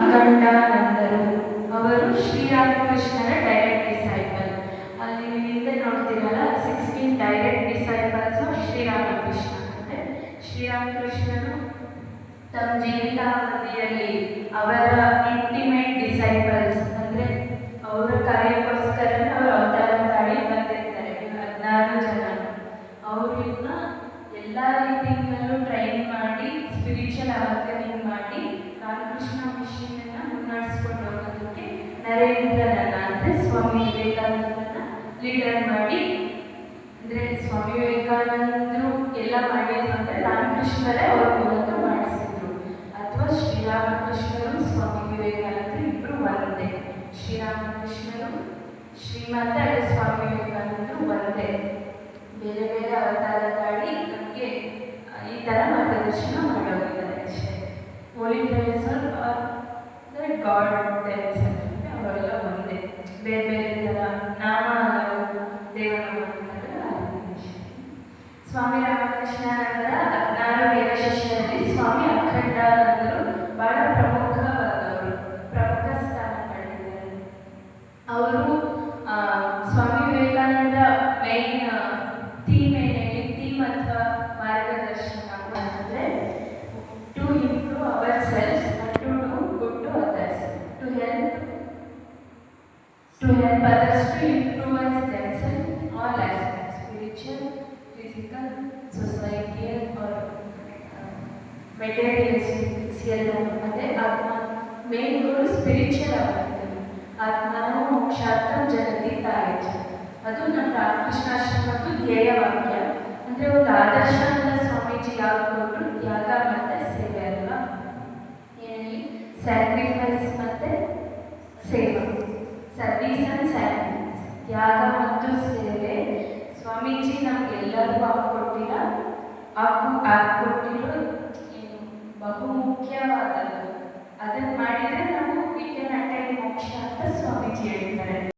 ಅಖಂಡಾನಂದರು ಅವರು ಶ್ರೀರಾಮಕೃಷ್ಣರ direct disciple ಅಲ್ಲಿ ನೀವು ಹಿಂದೆ ನೋಡ್ತೀರಲ್ಲ sixteen direct disciples of Shri Ramakrishna ಅಂದರೆ ಶ್ರೀರಾಮಕೃಷ್ಣನು ತಮ್ಮ ಜೀವಿತಾವಧಿಯಲ್ಲಿ ಅವರ ಇಂಟಿಮೇಟ್ ಡಿಸೈಪಲ್ಸ್ ಅಂದರೆ ಅವರ ಕಾರ್ಯಕ್ಕೋಸ್ಕರನೇ ಅವರು ಅವತಾರ ತಾಳಿ ಬಂದಿರ್ತಾರೆ. ಹದಿನಾರು ಜನ. ನರೇಂದ್ರನನ್ನ ಅಂದರೆ ಸ್ವಾಮಿ ವಿವೇಕಾನಂದನ ಲೀಡರ್ ಮಾಡಿ, ಅಂದರೆ ಸ್ವಾಮಿ ವಿವೇಕಾನಂದರು ಎಲ್ಲ ಮಾಡಿದ್ರು ಅಂದರೆ ರಾಮಕೃಷ್ಣರೇ ಅವ್ರ ಮೂಲಕ ಮಾಡಿಸಿದ್ರು. ಅಥವಾ ಶ್ರೀರಾಮಕೃಷ್ಣರು, ಸ್ವಾಮಿ ವಿವೇಕಾನಂದರು ಇಬ್ಬರು ಒಂದೇ. ಶ್ರೀರಾಮಕೃಷ್ಣರು, ಶ್ರೀಮಂತ ಸ್ವಾಮಿ ವಿವೇಕಾನಂದರು ಒಂದೇ. ಬೇರೆ ಬೇರೆ ಅವತಾರ ತಾಳಿ ನಮಗೆ ಈ ಥರ ಮಾರ್ಗದರ್ಶನ ಮಾಡೋದಿದ್ದಾರೆ ಅಷ್ಟೇ. ಹೋಲಿ ಟೆನ್ಸರ್ ಅಂದರೆ ಗಾಡ್ ಒಂದೇ ಬೇರೆ ಬೇರೆ ಥರ ನಾಮ ದೇವರ ಸ್ವಾಮಿ ರಾಮಕೃಷ್ಣನವರ ಹದಿನಾರು ವೇದ ಶಿಷ್ಯರಲ್ಲಿ ಸ್ವಾಮಿ ಅಖಂಡಾನಂದರು ಬಹಳ ಪ್ರಮುಖವಾದವರು ಪ್ರಮುಖ ಸ್ಥಾನ ಪಡೆದಿದ್ದಾರೆ. ಅವರು to help others to improve themselves in all aspects, spiritual, physical, societal or uh, materialistic ಅದೇ ಆತ್ಮ ಮೇನ್ ಗೋಲ್ ಸ್ಪಿರಿಚುವಲ್ ಆಗಿರ್ತದೆ ಆತ್ಮನ ಮೋಕ್ಷಾರ್ಥಂ ಜಗತಿ ತಾಯಚ ಅದು ನಮ್ಮ ರಾಮಕೃಷ್ಣಾಶ್ರಮದ್ದು ಧ್ಯೇಯ ವಾಕ್ಯ ಅಂದರೆ ಒಂದು ಆದರ್ಶ ಅಂತ ಸ್ವಾಮೀಜಿ ಯಾವ ಕೊಟ್ಟರು ತ್ಯಾಗ ಮತ್ತು ಸೇವೆ ಅಲ್ವಾ ಏನಲ್ಲಿ ಸ್ಯಾಕ್ರಿಫೈಸ್ ಮತ್ತು ಸೇವೆ ಸರ್ವೀಸ್ ಅಂಡ್ ಸ್ಯಾಕ್ರಿಫೈಸ್ ತ್ಯಾಗ ಮತ್ತು ಸೇವೆ. ಸ್ವಾಮೀಜಿ ನಮಗೆಲ್ಲರಿಗೂ ಹಾಕ್ಕೊಟ್ಟಿರ ಹಾಕು ಹಾಕ್ಕೊಟ್ಟಿರೋ ಏನು ಬಹುಮುಖ್ಯವಾದದ್ದು. ಅದನ್ನು